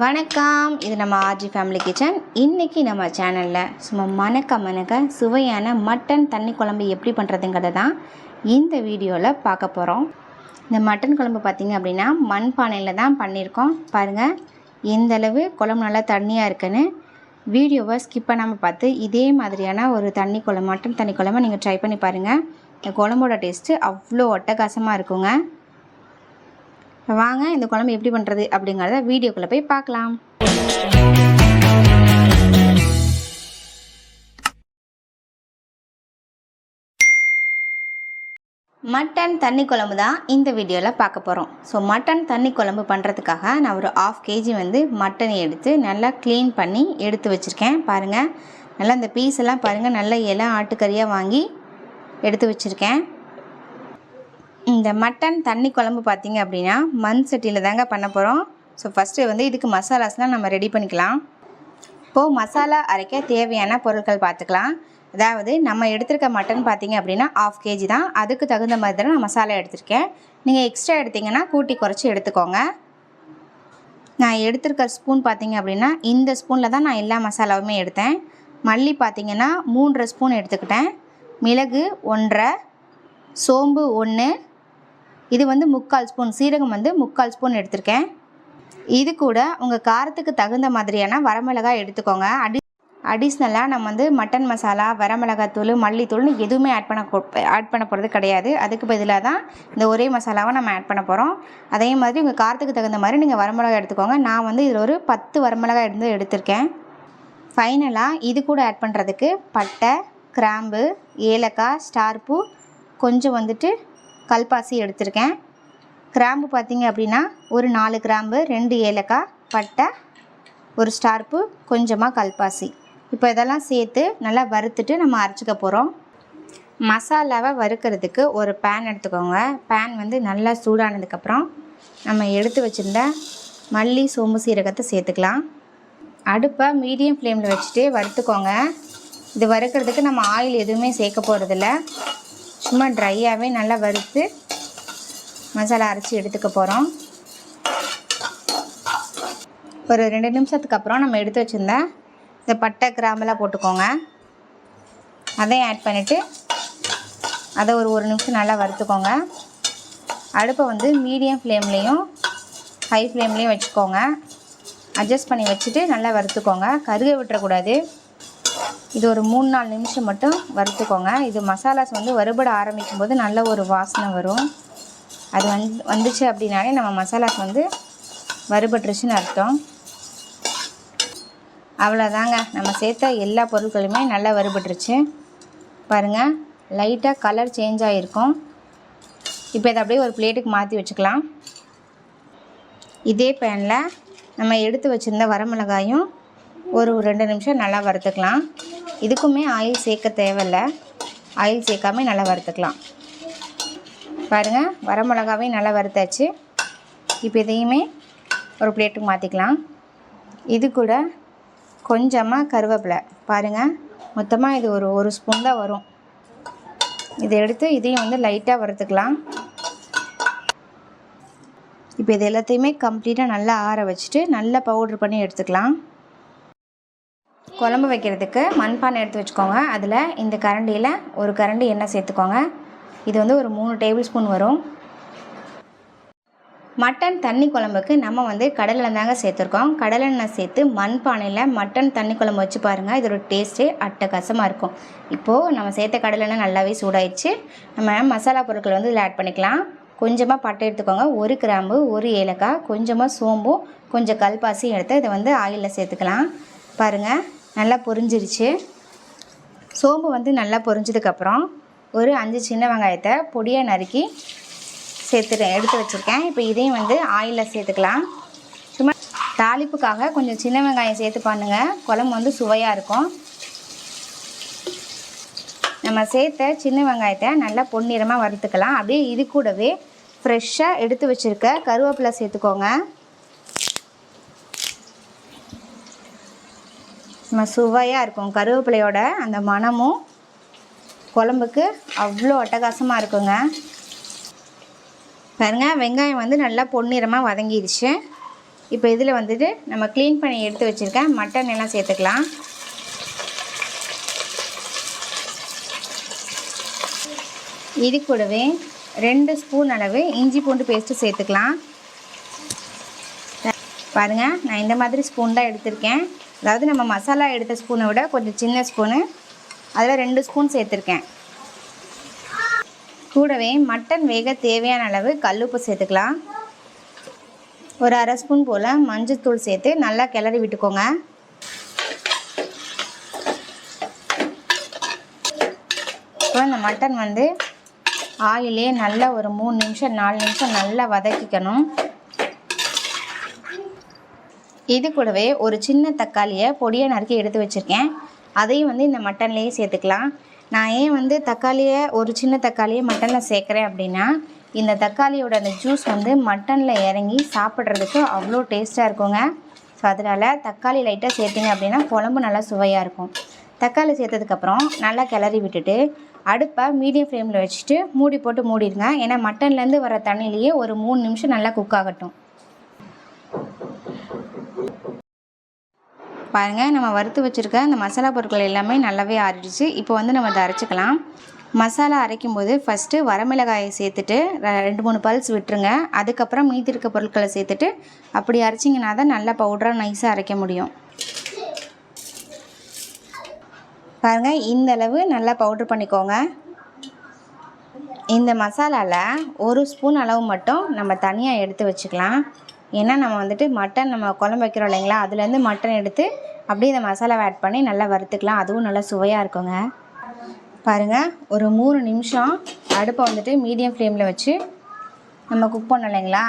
வணக்கம். இது நம்ம ஆர்ஜி ஃபேமிலி கிச்சன் இன்றைக்கி நம்ம சேனலில் சும்மா மணக்க மணக்க சுவையான மட்டன் தண்ணி குழம்பு எப்படி பண்ணுறதுங்கிறத தான் இந்த வீடியோவில் பார்க்க போகிறோம் இந்த மட்டன் குழம்பு பார்த்திங்க அப்படின்னா மண் பானையில் தான் பண்ணியிருக்கோம். பாருங்கள் எந்தளவு குழம்பு நல்லா தண்ணியாக இருக்குன்னு வீடியோவை ஸ்கிப் பண்ணாமல் பார்த்து இதே மாதிரியான ஒரு தண்ணி குழம்பு மட்டன் தண்ணி குழம்பு நீங்கள் ட்ரை பண்ணி பாருங்கள் இந்த குழம்போட டேஸ்ட்டு அவ்வளோ ஒட்டகாசமாக இருக்குங்க. வாங்க இந்த குழம்பு எப்படி பண்ணுறது அப்படிங்கிறத வீடியோக்குள்ளே போய் பார்க்கலாம். மட்டன் தண்ணி குழம்பு தான் இந்த வீடியோவில் பார்க்க போகிறோம் ஸோ மட்டன் தண்ணி குழம்பு பண்ணுறதுக்காக நான் ஒரு ஆஃப் கேஜி வந்து மட்டன் எடுத்து நல்லா க்ளீன் பண்ணி எடுத்து வச்சுருக்கேன். பாருங்கள் நல்லா இந்த பீஸ் எல்லாம் பாருங்கள் நல்ல இலை ஆட்டுக்கறியாக வாங்கி எடுத்து வச்சுருக்கேன். இந்த மட்டன் தண்ணி குழம்பு பார்த்தீங்க அப்படின்னா மண் சட்டியில் தாங்க பண்ண போகிறோம் ஸோ ஃபஸ்ட்டு வந்து இதுக்கு மசாலாஸ்லாம் நம்ம ரெடி பண்ணிக்கலாம். இப்போது மசாலா அரைக்க தேவையான பொருட்கள் பார்த்துக்கலாம். அதாவது நம்ம எடுத்திருக்க மட்டன் பார்த்தீங்க அப்படின்னா ஆஃப் கேஜி தான். அதுக்கு தகுந்த மாதிரி தான் நான் மசாலா எடுத்திருக்கேன். நீங்கள் எக்ஸ்ட்ரா எடுத்திங்கன்னா கூட்டி குறைச்சி எடுத்துக்கோங்க. நான் எடுத்திருக்க ஸ்பூன் பார்த்தீங்க அப்படின்னா இந்த ஸ்பூனில் தான் நான் எல்லா மசாலாவுமே எடுத்தேன். மல்லி பார்த்தீங்கன்னா மூன்றரை ஸ்பூன் எடுத்துக்கிட்டேன். மிளகு ஒன்றரை சோம்பு ஒன்று இது வந்து முக்கால் ஸ்பூன் சீரகம் வந்து முக்கால் ஸ்பூன் எடுத்திருக்கேன். இது கூட உங்கள் காரத்துக்கு தகுந்த மாதிரியான வரமிளகாய் எடுத்துக்கோங்க. அடி அடிஷ்னலாக நம்ம வந்து மட்டன் மசாலா வரமிளகாத்தூள் மல்லித்தூள்னு எதுவுமே ஆட் பண்ண ஆட் பண்ண போகிறது கிடையாது. அதுக்கு பதிலாக தான் இந்த ஒரே மசாலாவை நம்ம ஆட் பண்ண போகிறோம் அதே மாதிரி உங்கள் காரத்துக்கு தகுந்த மாதிரி நீங்கள் வரமிளகாய் எடுத்துக்கோங்க. நான் வந்து இதில் ஒரு பத்து வரமிளகாய் எடுத்து எடுத்திருக்கேன். ஃபைனலாக இது கூட ஆட் பண்ணுறதுக்கு பட்டை கிராம்பு ஏலக்காய் ஸ்டார் பூ கொஞ்சம் வந்துட்டு கல்பாசி எடுத்திருக்கேன். கிராம்பு பார்த்தீங்க அப்படின்னா ஒரு நாலு கிராம்பு ரெண்டு ஏலக்காய் பட்டை ஒரு ஸ்டார்ப்பு கொஞ்சமாக கல்பாசி. இப்போ இதெல்லாம் சேர்த்து நல்லா வறுத்துட்டு நம்ம அரைச்சிக்க போகிறோம் மசாலாவை வறுக்கிறதுக்கு ஒரு பேன் எடுத்துக்கோங்க. பேன் வந்து நல்லா சூடானதுக்கப்புறம் நம்ம எடுத்து வச்சுருந்த மல்லி சோம்பு சீரகத்தை சேர்த்துக்கலாம். அடுப்பை மீடியம் ஃப்ளேமில் வச்சுட்டு வறுத்துக்கோங்க. இது வறுக்கிறதுக்கு நம்ம ஆயில் எதுவுமே சேர்க்க போகிறதில்ல சும்மா ட்ரையாகவே நல்லா வறுத்து மசாலா அரைச்சி எடுத்துக்க போகிறோம் ஒரு ரெண்டு நிமிஷத்துக்கு அப்புறம் நம்ம எடுத்து வச்சுருந்த இந்த பட்டை கிராம்பெல்லாம் போட்டுக்கோங்க. அதையும் ஆட் பண்ணிவிட்டு அதை ஒரு ஒரு நிமிஷம் நல்லா வறுத்துக்கோங்க. அடுப்பை வந்து மீடியம் ஃப்ளேம்லேயும் ஹை ஃப்ளேம்லேயும் வச்சுக்கோங்க. அட்ஜஸ்ட் பண்ணி வச்சுட்டு நல்லா வறுத்துக்கோங்க. கருக விட்டுறக்கூடாது. இது ஒரு மூணு நாலு நிமிஷம் மட்டும் வறுத்துக்கோங்க. இது மசாலாஸ் வந்து வறுபட ஆரம்பிக்கும் போது நல்ல ஒரு வாசனை வரும். அது வந் வந்துச்சு அப்படின்னாலே நம்ம மசாலாஸ் வந்து வறுபட்டுருச்சுன்னு அர்த்தம். அவ்வளோதாங்க. நம்ம சேர்த்த எல்லா பொருட்களுமே நல்லா வறுபட்டுருச்சு. பாருங்கள் லைட்டாக கலர் சேஞ்ச் ஆகிருக்கும் இப்போ இதை அப்படியே ஒரு பிளேட்டுக்கு மாற்றி வச்சுக்கலாம். இதே பேனில் நம்ம எடுத்து வச்சுருந்த வரமிளகாயும் ஒரு ரெண்டு நிமிஷம் நல்லா வறுத்துக்கலாம். இதுக்குமே ஆயில் சேர்க்க தேவையில்ல. ஆயில் சேர்க்காம நல்லா வறுத்துக்கலாம். பாருங்கள் வரமிளகாவையும் நல்லா வறுத்தாச்சு. இப்போ இதையுமே ஒரு பிளேட்டுக்கு மாற்றிக்கலாம் இது கூட கொஞ்சமாக கருவேப்பிலை. பாருங்கள் மொத்தமாக இது ஒரு ஒரு ஸ்பூன் தான் வரும். இதை எடுத்து இதையும் வந்து லைட்டாக வறுத்துக்கலாம். இப்போ இது எல்லாத்தையுமே கம்ப்ளீட்டாக நல்லா ஆற வச்சுட்டு நல்லா பவுட்ரு பண்ணி எடுத்துக்கலாம். குழம்பு வைக்கிறதுக்கு மண்பானை எடுத்து வச்சுக்கோங்க. அதில் இந்த கரண்டியில் ஒரு கரண்டி எண்ணெய் சேர்த்துக்கோங்க. இது வந்து ஒரு மூணு டேபிள் ஸ்பூன் வரும். மட்டன் தண்ணி குழம்புக்கு நம்ம வந்து கடலெண்ணெய் தாங்க சேர்த்துருக்கோம். கடலெண்ணெய் சேர்த்து மண்பானையில் மட்டன் தண்ணி குழம்பு வச்சு பாருங்கள் இதோட டேஸ்ட்டே அட்டகாசமாக இருக்கும். இப்போது நம்ம சேர்த்த கடலெண்ணெய் நல்லாவே சூடாயிடுச்சு. நம்ம மசாலா பொருட்கள் வந்து இதில் ஆட் பண்ணிக்கலாம். கொஞ்சமாக பட்டை எடுத்துக்கோங்க. ஒரு கிராம்பு ஒரு ஏலக்காய் கொஞ்சமாக சோம்பும் கொஞ்சம் கல்பாசியும் எடுத்து இதை வந்து ஆயிலில் சேர்த்துக்கலாம். பாருங்கள் நல்லா பொரிஞ்சிருச்சு. சோம்பு வந்து நல்லா பொரிஞ்சதுக்கப்புறம் ஒரு அஞ்சு சின்ன வெங்காயத்தை பொடியாக நறுக்கி சேர்த்துட்டேன் எடுத்து வச்சுருக்கேன். இப்போ இதையும் வந்து ஆயிலில் சேர்த்துக்கலாம். சும்மா தாளிப்புக்காக கொஞ்சம் சின்ன வெங்காயம் சேர்த்து பண்ணுங்கள் குழம்பு வந்து சுவையாக இருக்கும். நம்ம சேர்த்த சின்ன வெங்காயத்தை நல்லா பொன்னிறமாக வறுத்துக்கலாம். அப்படியே இது கூடவே ஃப்ரெஷ்ஷாக எடுத்து வச்சுருக்க கருவேப்பிலை சேர்த்துக்கோங்க. சுவையாக இருக்கும். கருவேப்பிலையோட அந்த மணமும் குழம்புக்கு அவ்வளோ அட்டகாசமாக இருக்குங்க. பாருங்க வெங்காயம் வந்து நல்லா பொன்னிறமாக வதங்கிடுச்சு. இப்போ இதில் வந்துட்டு நம்ம க்ளீன் பண்ணி எடுத்து வச்சுருக்கேன் மட்டன் எல்லாம் சேர்த்துக்கலாம். இது கூடவே ரெண்டு ஸ்பூன் அளவு இஞ்சி பூண்டு பேஸ்ட்டு சேர்த்துக்கலாம். பாருங்கள் நான் இந்த மாதிரி ஸ்பூன் தான் எடுத்திருக்கேன். அதாவது நம்ம மசாலா எடுத்த ஸ்பூனை விட கொஞ்சம் சின்ன ஸ்பூனு அதில் ரெண்டு ஸ்பூன் சேர்த்துருக்கேன். கூடவே மட்டன் வேக தேவையான அளவு கல்லுப்பு சேர்த்துக்கலாம். ஒரு அரை ஸ்பூன் போல் மஞ்சள்தூள் சேர்த்து நல்லா கிளறி விட்டுக்கோங்க. இப்போ இந்த மட்டன் வந்து ஆயிலே நல்லா ஒரு மூணு நிமிஷம் நாலு நிமிஷம் நல்லா வதக்கிக்கணும். இது கூடவே ஒரு சின்ன தக்காளியை பொடியை நறுக்கி எடுத்து வச்சுருக்கேன். அதையும் வந்து இந்த மட்டன்லேயே சேர்த்துக்கலாம். நான் ஏன் வந்து தக்காளியை ஒரு சின்ன தக்காளியை மட்டனில் சேர்க்குறேன் அப்படின்னா இந்த தக்காளியோட அந்த ஜூஸ் வந்து மட்டனில் இறங்கி சாப்பிட்றதுக்கு அவ்வளோ டேஸ்ட்டாக இருக்குங்க. ஸோ அதனால் தக்காளி லைட்டாக சேர்த்திங்க அப்படின்னா குழம்பு நல்லா சுவையாக இருக்கும். தக்காளி சேர்த்ததுக்கப்புறம் நல்லா கிளறி விட்டுட்டு அடுப்பை மீடியம் ஃப்ளேமில் வச்சுட்டு மூடி போட்டு மூடிடுங்க. ஏன்னா மட்டன்லேருந்து வர தண்ணியிலேயே ஒரு மூணு நிமிஷம் நல்லா குக் ஆகட்டும். பாருங்கள் நம்ம வறுத்து வச்சுருக்க அந்த மசாலா பொருட்கள் எல்லாமே நல்லாவே ஆறிடுச்சு. இப்போ வந்து நம்ம அதை அரைச்சிக்கலாம். மசாலா அரைக்கும் போது ஃபஸ்ட்டு வரமிளகாயை சேர்த்துட்டு ரெண்டு மூணு பல்ஸ் விட்டுருங்க. அதுக்கப்புறம் மீதி இருக்க பொருட்களை சேர்த்துட்டு அப்படி அரைச்சிங்கன்னா தான் நல்லா பவுடராக நைஸாக அரைக்க முடியும். பாருங்கள் இந்த அளவு நல்லா பவுட்ரு பண்ணிக்கோங்க. இந்த மசாலாவில் ஒரு ஸ்பூன் அளவு மட்டும் நம்ம தனியாக எடுத்து வச்சுக்கலாம். ஏன்னா நம்ம வந்துட்டு மட்டன் நம்ம குழம்பு வைக்கிறோம் இல்லைங்களா? அதுலேருந்து மட்டன் எடுத்து அப்படியே இந்த மசாலாவை ஆட் பண்ணி நல்லா வறுத்துக்கலாம். அதுவும் நல்லா சுவையாக இருக்குங்க. பாருங்கள் ஒரு மூணு நிமிஷம் அடுப்பை வந்துட்டு மீடியம் ஃப்ளேமில் வச்சு நம்ம குக் பண்ணோம் இல்லைங்களா?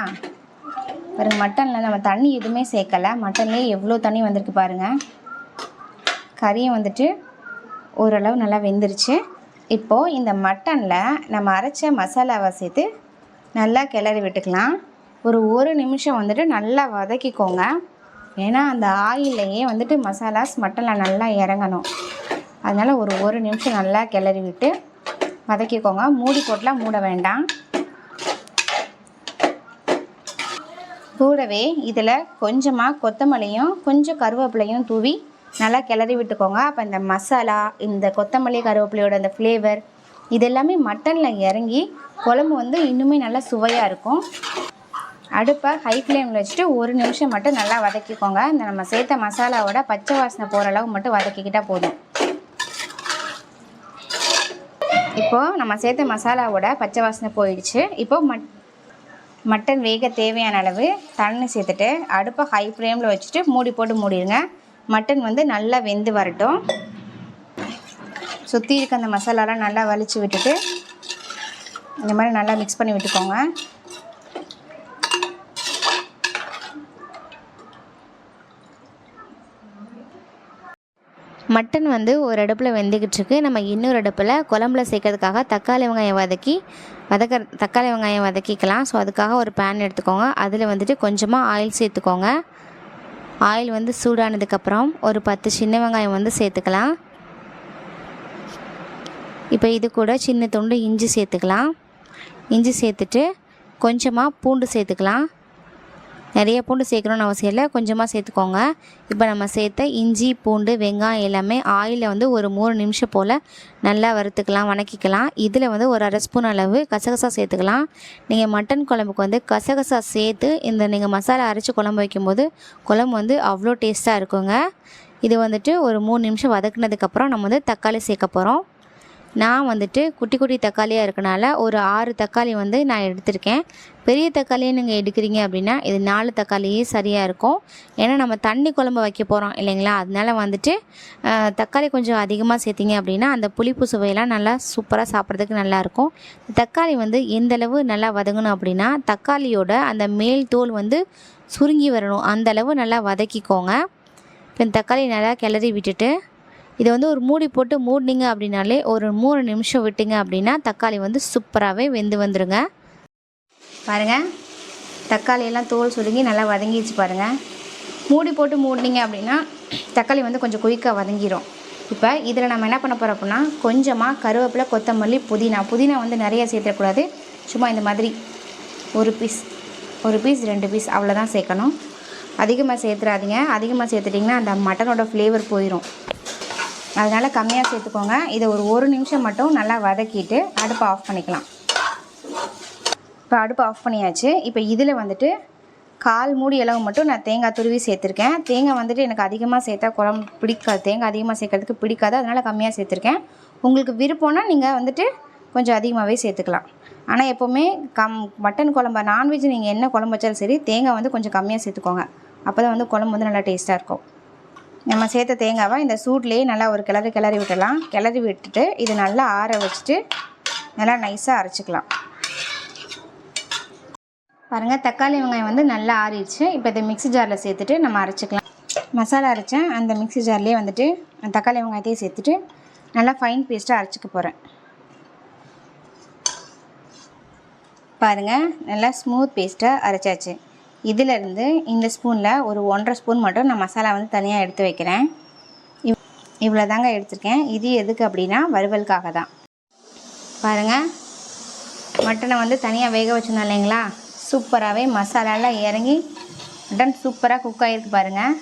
பாருங்கள் மட்டனில் நம்ம தண்ணி எதுவுமே சேர்க்கலை. மட்டன்லேயே எவ்வளோ தண்ணி வந்திருக்கு பாருங்கள் கறியும் வந்துட்டு ஓரளவு நல்லா வெந்துருச்சு. இப்போது இந்த மட்டனில் நம்ம அரைச்ச மசாலாவை சேர்த்து நல்லா கிளறி விட்டுக்கலாம். ஒரு ஒரு நிமிஷம் வந்துட்டு நல்லா வதக்கிக்கோங்க. ஏன்னா அந்த ஆயிலையே வந்துட்டு மசாலாஸ் மட்டனில் நல்லா இறங்கணும். அதனால் ஒரு ஒரு நிமிஷம் நல்லா கிளறி விட்டு வதக்கிக்கோங்க. மூடி போட்டெலாம் மூட வேண்டாம். கூடவே இதில் கொஞ்சமாக கொத்தமல்லியும் கொஞ்சம் கருவேப்பிலையும் தூவி நல்லா கிளறி விட்டுக்கோங்க. அப்போ இந்த மசாலா இந்த கொத்தமல்லி கருவேப்பிலையோட அந்த ஃப்ளேவர் இதெல்லாமே மட்டனில் இறங்கி குழம்பு வந்து இன்னுமே நல்லா சுவையாக இருக்கும். அடுப்பை ஹை ஃப்ளேமில் வச்சுட்டு ஒரு நிமிஷம் மட்டும் நல்லா வதக்கிக்கோங்க. இந்த நம்ம சேர்த்த மசாலாவோட பச்சை வாசனை போகிற அளவு மட்டும் வதக்கிக்கிட்டால் போதும். இப்போது நம்ம சேர்த்த மசாலாவோட பச்சை வாசனை போயிடுச்சு. இப்போது மட் மட்டன் வேக தேவையான அளவு தண்ணி சேர்த்துட்டு அடுப்பை ஹை ஃப்ளேமில் வச்சுட்டு மூடி போட்டு மூடிடுங்க. மட்டன் வந்து நல்லா வெந்து வரட்டும். சுற்றி இருக்க அந்த மசாலாலாம் நல்லா வலிச்சு விட்டுட்டு இந்த மாதிரி நல்லா மிக்ஸ் பண்ணி விட்டுக்கோங்க. மட்டன் வந்து ஒரு அடுப்பில் வெந்துக்கிட்டு இருக்கு நம்ம இன்னொரு அடுப்பில் குழம்புல சேர்க்கறதுக்காக தக்காளி வெங்காயம் வதக்கி வதக்க தக்காளி வெங்காயம் வதக்கிக்கலாம். ஸோ அதுக்காக ஒரு பேன் எடுத்துக்கோங்க. அதில் வந்துட்டு கொஞ்சமாக ஆயில் சேர்த்துக்கோங்க. ஆயில் வந்து சூடானதுக்கப்புறம் ஒரு பத்து சின்ன வெங்காயம் வந்து சேர்த்துக்கலாம். இப்போ இது கூட சின்ன துண்டு இஞ்சி சேர்த்துக்கலாம். இஞ்சி சேர்த்துட்டு கொஞ்சமாக பூண்டு சேர்த்துக்கலாம். நிறைய பூண்டு சேர்க்கணும்னு அவசியம் இல்லை. கொஞ்சமாக சேர்த்துக்கோங்க. இப்போ நம்ம சேர்த்த இஞ்சி பூண்டு வெங்காயம் எல்லாமே ஆயிலில் வந்து ஒரு மூணு நிமிஷம் போல் நல்லா வறுத்துக்கலாம் வணக்கிக்கலாம். இதில் வந்து ஒரு அரை ஸ்பூன் அளவு கசகசா சேர்த்துக்கலாம். நீங்கள் மட்டன் குழம்புக்கு வந்து கசகசா சேர்த்து இந்த நீங்கள் மசாலா அரைச்சி குழம்பு வைக்கும்போது குழம்பு வந்து அவ்வளோ டேஸ்ட்டாக இருக்குங்க. இது வந்துட்டு ஒரு மூணு நிமிஷம் வதக்குனதுக்கப்புறம் நம்ம வந்து தக்காளி சேர்க்க போகிறோம் நான் வந்துட்டு குட்டி குட்டி தக்காளியாக இருக்கனால ஒரு ஆறு தக்காளி வந்து நான் எடுத்திருக்கேன். பெரிய தக்காளியை நீங்கள் எடுக்கிறீங்க அப்படின்னா இது நாலு தக்காளியே சரியாக இருக்கும். ஏன்னா நம்ம தண்ணி குழம்பு வைக்க போகிறோம் இல்லைங்களா? அதனால வந்துட்டு தக்காளி கொஞ்சம் அதிகமாக சேர்த்திங்க அப்படின்னா அந்த புளிப்பு சுவையெல்லாம் நல்லா சூப்பராக சாப்பிட்றதுக்கு நல்லாயிருக்கும் தக்காளி வந்து எந்தளவு நல்லா வதங்கணும் அப்படின்னா தக்காளியோட அந்த மேல் தோல் வந்து சுருங்கி வரணும். அந்தளவு நல்லா வதக்கிக்கோங்க. இப்போ தக்காளி நல்லா கிளறி விட்டுட்டு இதை வந்து ஒரு மூடி போட்டு மூடினீங்க அப்படின்னாலே ஒரு மூணு நிமிஷம் விட்டீங்க அப்படின்னா தக்காளி வந்து சூப்பராகவே வெந்து வந்துடுங்க பாருங்கள் தக்காளியெல்லாம் தோல் சுருங்கி நல்லா வதங்கிடுச்சு பாருங்கள் மூடி போட்டு மூடினீங்க அப்படின்னா தக்காளி வந்து கொஞ்சம் குயிக்காக வதங்கிடும் இப்போ இதில் நம்ம என்ன பண்ண போகிறோம் அப்படின்னா கொஞ்சமாக கருவேப்பிலை கொத்தமல்லி புதினா. புதினா வந்து நிறைய சேர்த்துடக்கூடாது சும்மா இந்த மாதிரி ஒரு பீஸ் ஒரு பீஸ் ரெண்டு பீஸ் அவ்வளோதான் சேர்க்கணும். அதிகமாக சேர்த்துறாதீங்க. அதிகமாக சேர்த்துட்டிங்கன்னா அந்த மட்டனோட ஃப்ளேவர் போயிடும் அதனால் கம்மியாக சேர்த்துக்கோங்க. இதை ஒரு ஒரு நிமிஷம் மட்டும் நல்லா வதக்கிட்டு அடுப்பை ஆஃப் பண்ணிக்கலாம். இப்போ அடுப்பை ஆஃப் பண்ணியாச்சு. இப்போ இதில் வந்துட்டு கால் மூடி அளவு மட்டும் நான் தேங்காய் துருவி சேர்த்துருக்கேன். தேங்காய் வந்துட்டு எனக்கு அதிகமாக சேர்த்தா குழம்பு பிடிக்காது. தேங்காய் அதிகமாக சேர்க்கறதுக்கு பிடிக்காது. அதனால் கம்மியாக சேர்த்துருக்கேன். உங்களுக்கு விருப்பம்னா நீங்கள் வந்துட்டு கொஞ்சம் அதிகமாகவே சேர்த்துக்கலாம். ஆனால் எப்போவுமே கம் மட்டன் குழம்பு நான்வெஜ் நீங்கள் என்ன குழம்பு வச்சாலும் சரி தேங்காய் வந்து கொஞ்சம் கம்மியாக சேர்த்துக்கோங்க. அப்போ தான் வந்து குழம்பு வந்து நல்லா டேஸ்ட்டாக இருக்கும். நம்ம சேர்த்த தேங்காவை இந்த சூட்லேயே நல்லா ஒரு கிளறி கிளறி விட்டுடலாம். கிளறி விட்டுட்டு இது நல்லா ஆற வச்சுட்டு நல்லா நைஸாக அரைச்சிக்கலாம். பாருங்கள் தக்காளி வெங்காயம் வந்து நல்லா ஆறிடுச்சு. இப்போ இதை மிக்ஸி ஜாரில் சேர்த்துட்டு நம்ம அரைச்சிக்கலாம். மசாலா அரைச்சேன். அந்த மிக்ஸி ஜார்லேயே வந்துட்டு தக்காளி வெங்காயத்தையும் சேர்த்துட்டு நல்லா ஃபைன் பேஸ்ட்டாக அரைச்சிக்க போகிறேன் பாருங்கள் நல்லா ஸ்மூத் பேஸ்ட்டாக அரைச்சாச்சு. இதிலிருந்து இந்த ஸ்பூனில் ஒரு ஒன்றரை ஸ்பூன் மட்டும் நான் மசாலா வந்து தனியாக எடுத்து வைக்கிறேன். இவ் இவ்வளோ தாங்க எடுத்திருக்கேன். இது எதுக்கு அப்படின்னா வறுவலுக்காக தான். பாருங்கள் மட்டனை வந்து தனியாக வேக வச்சிருந்தோம் இல்லைங்களா? சூப்பராகவே மசாலாலாம் இறங்கி மட்டன் சூப்பராக குக் ஆகிருக்கு பாருங்கள்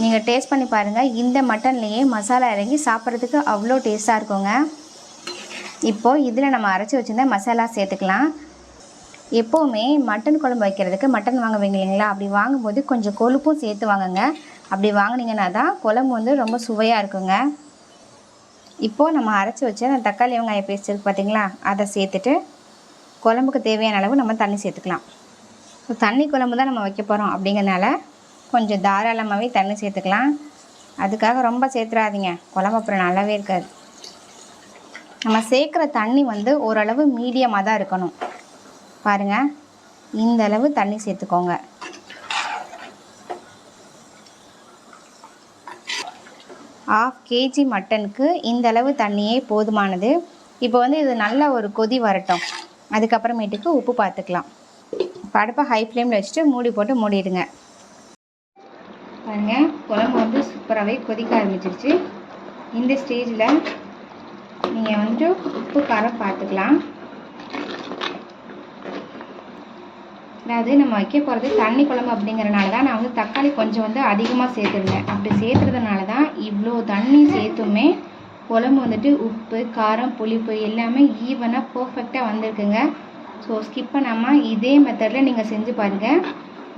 நீங்கள் டேஸ்ட் பண்ணி பாருங்கள் இந்த மட்டன்லேயே மசாலா இறங்கி சாப்பிட்றதுக்கு அவ்வளோ டேஸ்ட்டாக இருக்குங்க. இப்போது இதில் நம்ம அரைச்சி வச்சுருந்த மசாலா சேர்த்துக்கலாம். எப்போவுமே மட்டன் குழம்பு வைக்கிறதுக்கு மட்டன் வாங்குவீங்க இல்லைங்களா? அப்படி வாங்கும்போது கொஞ்சம் கொழுப்பும் சேர்த்து வாங்குங்க. அப்படி வாங்குனீங்கன்னா தான் குழம்பு வந்து ரொம்ப சுவையாக இருக்குங்க. இப்போது நம்ம அரைச்சி வச்ச அந்த தக்காளி வெங்காய பேஸ்ட் இருக்குது பார்த்தீங்களா அதை சேர்த்துட்டு குழம்புக்கு தேவையான அளவு நம்ம தண்ணி சேர்த்துக்கலாம். ஸோ தண்ணி குழம்பு தான் நம்ம வைக்க போகிறோம் அப்படிங்கிறனால கொஞ்சம் தாராளமாகவே தண்ணி சேர்த்துக்கலாம். அதுக்காக ரொம்ப சேர்த்துறாதீங்க. குழம்பு அப்புறம் நல்லாவே இருக்காது. நம்ம சேர்க்குற தண்ணி வந்து ஓரளவு மீடியமாக தான் இருக்கணும். பாருங்கள் இந்த அளவு தண்ணி சேர்த்துக்கோங்க. ஆஃப் கேஜி மட்டனுக்கு இந்த அளவு தண்ணியே போதுமானது. இப்போ வந்து இது நல்ல ஒரு கொதி வரட்டும். அதுக்கப்புறமேட்டுக்கு உப்பு பார்த்துக்கலாம் இப்போ ஹை ஃப்ளேமில் வச்சுட்டு மூடி போட்டு மூடிடுங்க. பாருங்க குழம்பு வந்து சூப்பராகவே கொதிக்க ஆரம்பிச்சிருச்சு. இந்த ஸ்டேஜில் நீங்கள் வந்துட்டு உப்பு காரம் பார்த்துக்கலாம் அதாவது நம்ம வைக்க போகிறது தண்ணி குழம்பு அப்படிங்கிறனால தான் நான் வந்து தக்காளி கொஞ்சம் வந்து அதிகமாக சேர்த்துருந்தேன். அப்படி சேர்த்துறதுனால தான் இவ்வளோ தண்ணி சேர்த்துமே குழம்பு வந்துட்டு உப்பு காரம் புளிப்பு எல்லாமே ஈவனாக பர்ஃபெக்டாக வந்திருக்குங்க. ஸோ ஸ்கிப் பண்ணாமல் இதே மெத்தடில் நீங்கள் செஞ்சு பாருங்கள்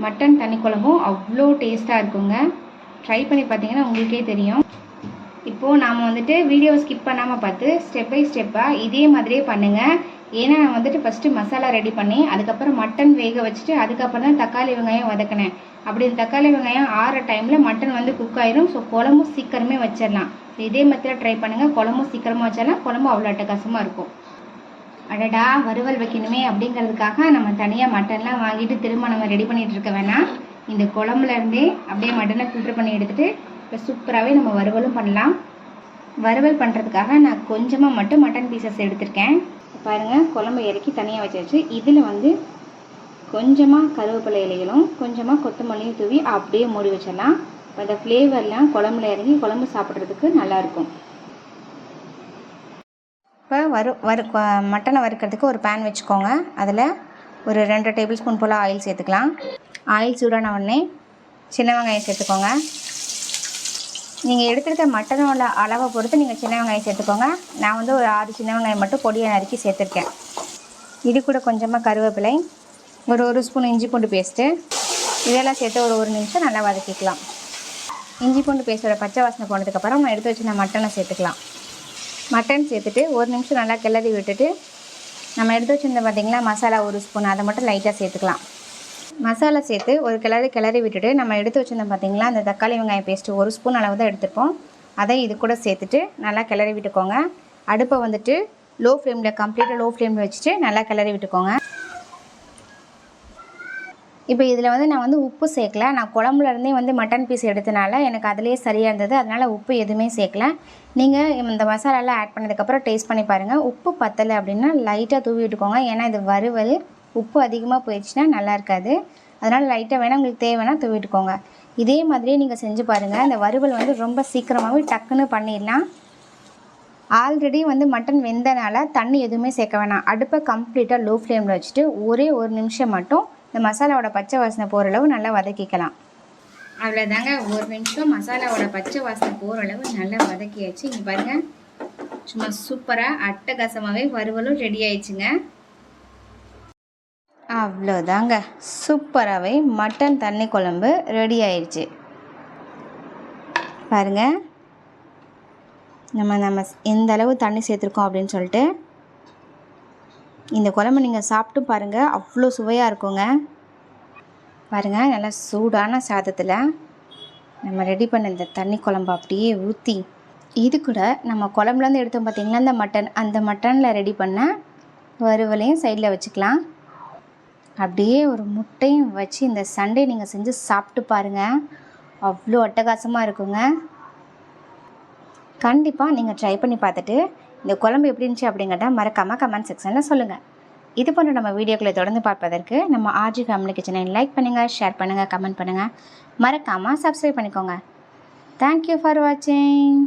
மட்டன் தண்ணி குழம்பும் அவ்வளோ டேஸ்ட்டாக இருக்குங்க. ட்ரை பண்ணி பார்த்தீங்கன்னா உங்களுக்கே தெரியும். இப்போது நாம் வந்துட்டு வீடியோ ஸ்கிப் பண்ணாமல் பார்த்து ஸ்டெப் பை ஸ்டெப்பாக இதே மாதிரியே பண்ணுங்கள் ஏன்னா நான் வந்துட்டு ஃபஸ்ட்டு மசாலா ரெடி பண்ணி அதுக்கப்புறம் மட்டன் வேக வச்சுட்டு அதுக்கப்புறம் தான் தக்காளி வெங்காயம் வதக்கினேன். அப்படி இந்த தக்காளி வெங்காயம் ஆற டைமில் மட்டன் வந்து குக் ஆயிரும். ஸோ குழம்பும் சீக்கிரமே வச்சிடலாம். ஸோ இதே மாதிரி ட்ரை பண்ணுங்கள் குழம்பும் சீக்கிரமாக வச்சிடலாம். குழம்பு அவ்வளோ அட்டகாசமாக இருக்கும். அடடா வறுவல் வைக்கணுமே அப்படிங்கிறதுக்காக நம்ம தனியாக மட்டன்லாம் வாங்கிட்டு திரும்ப நம்ம ரெடி பண்ணிட்டு இருக்க வேணாம். இந்த குழம்புல இருந்தே அப்படியே மட்டனை ஃபில்டர் பண்ணி எடுத்துகிட்டு இப்போ சூப்பராகவே நம்ம வறுவலும் பண்ணலாம். வறுவல் பண்ணுறதுக்காக நான் கொஞ்சமாக மட்டும் மட்டன் பீசஸ் எடுத்திருக்கேன். பாருங்கள் குழம்பு இறக்கி தனியாக வச்சாச்சு. இதில் வந்து கொஞ்சமாக கருவேப்பிலை இலைகளும் கொஞ்சமாக கொத்தமல்லியும் தூவி அப்படியே மூடி வச்சிடலாம். இப்போ அந்த ஃப்ளேவர்லாம் குழம்புல இறங்கி குழம்பு சாப்பிட்றதுக்கு நல்லாயிருக்கும் இப்போ வறு வறு மட்டனை வறுக்கிறதுக்கு ஒரு பேன் வச்சுக்கோங்க. அதில் ஒரு ரெண்டு டேபிள் ஸ்பூன் போல் ஆயில் சேர்த்துக்கலாம். ஆயில் சூடான உடனே சின்ன வெங்காயம் சேர்த்துக்கோங்க. நீங்கள் எடுத்துருக்க மட்டனோட அளவை பொறுத்து நீங்கள் சின்ன வெங்காயம் சேர்த்துக்கோங்க. நான் வந்து ஒரு ஆறு சின்ன வெங்காயம் மட்டும் பொடியை நறுக்கி சேர்த்துருக்கேன். இது கூட கொஞ்சமாக கருவேப்பிலை ஒரு ஒரு ஸ்பூன் இஞ்சி பூண்டு பேஸ்ட்டு இதெல்லாம் சேர்த்து ஒரு ஒரு நிமிஷம் நல்லா வதக்கிக்கலாம். இஞ்சி பூண்டு பேஸ்ட்டோட பச்சை வாசனை போனதுக்கப்புறம் நான் எடுத்து வச்சுருந்த மட்டனை சேர்த்துக்கலாம். மட்டன் சேர்த்துட்டு ஒரு நிமிஷம் நல்லா கிளறி விட்டுட்டு நம்ம எடுத்து வச்சுருந்த பார்த்தீங்களா மசாலா ஒரு ஸ்பூன் அதை மட்டும் லைட்டாக சேர்த்துக்கலாம். மசாலா சேர்த்து ஒரு கிளறி கிளறி விட்டுட்டு நம்ம எடுத்து வச்சுருந்தோம் பார்த்தீங்களா அந்த தக்காளி வெங்காயம் பேஸ்ட்டு ஒரு ஸ்பூன் அளவு தான் எடுத்துருப்போம் அதை இது கூட சேர்த்துட்டு நல்லா கிளறி விட்டுக்கோங்க. அடுப்பை வந்துட்டு லோ ஃப்ளேமில் கம்ப்ளீட்டாக லோ ஃப்ளேமில் வச்சுட்டு நல்லா கிளறி விட்டுக்கோங்க. இப்போ இதில் வந்து நான் வந்து உப்பு சேர்க்கல. நான் குழம்புல இருந்தே வந்து மட்டன் பீஸ் எடுத்தனால எனக்கு அதிலே சரியாக இருந்தது. அதனால் உப்பு எதுவுமே சேர்க்கல. நீங்கள் இந்த மசாலாலாம் ஆட் பண்ணதுக்கப்புறம் டேஸ்ட் பண்ணி பாருங்கள் உப்பு பத்தலை அப்படின்னா லைட்டாக தூவி விட்டுக்கோங்க. ஏன்னா இது வறுவல். உப்பு அதிகமாக போயிடுச்சுன்னா நல்லா இருக்காது. அதனால் லைட்டாக வேணால் உங்களுக்கு தேவைன்னா துவிட்டுக்கோங்க. இதே மாதிரியே நீங்கள் செஞ்சு பாருங்கள் இந்த வறுவல் வந்து ரொம்ப சீக்கிரமாகவே டக்குன்னு பண்ணிடலாம். ஆல்ரெடி வந்து மட்டன் வெந்தனால தண்ணி எதுவுமே சேர்க்க வேணாம். அடுப்பை கம்ப்ளீட்டாக லோ ஃப்ளேமில் வச்சுட்டு ஒரே ஒரு நிமிஷம் மட்டும் இந்த மசாலாவோட பச்சை வாசனை போகிற அளவு நல்லா வதக்கிக்கலாம். அவ்வளோதாங்க ஒரு நிமிஷம் மசாலாவோட பச்சை வாசனை போகிற அளவு நல்லா வதக்கியாச்சு. இங்கே பாருங்கள் சும்மா சூப்பராக அட்டகாசமாகவே வறுவலும் ரெடி ஆயிடுச்சுங்க. அவ்வளோதாங்க. சூப்பராகவே மட்டன் தண்ணி குழம்பு ரெடி ஆயிடுச்சு பாருங்க. நம்ம நம்ம எந்த அளவு தண்ணி சேர்த்துருக்கோம் அப்படின்னு சொல்லிட்டு இந்த குழம்பு நீங்கள் சாப்பிட்டு பாருங்கள் அவ்வளோ சுவையாக இருக்குங்க. பாருங்கள் நல்லா சூடான சாதத்தில் நம்ம ரெடி பண்ண இந்த தண்ணி குழம்பு அப்படியே ஊற்றி இது கூட நம்ம குழம்புலேருந்து எடுத்தோம் பார்த்திங்கன்னா இந்த மட்டன் அந்த மட்டனில் ரெடி பண்ண வறுவலையும் சைடில் வச்சுக்கலாம். அப்படியே ஒரு முட்டையும் வச்சு இந்த சண்டே நீங்கள் செஞ்சு சாப்பிட்டு பாருங்கள் அவ்வளோ அட்டகாசமாக இருக்குங்க. கண்டிப்பாக நீங்கள் ட்ரை பண்ணி பார்த்துட்டு இந்த குழம்பு எப்படி இருந்துச்சு அப்படிங்கிறத மறக்காமல் கமெண்ட் செக்ஷனில் சொல்லுங்கள் இது போன்ற நம்ம வீடியோக்களை தொடர்ந்து பார்ப்பதற்கு நம்ம ஆர்ஜி ஃபேமிலி கிச்சனை லைக் பண்ணுங்கள் ஷேர் பண்ணுங்கள் கமெண்ட் பண்ணுங்கள் மறக்காமல் சப்ஸ்கிரைப் பண்ணிக்கோங்க. தேங்க்யூ ஃபார் வாட்சிங்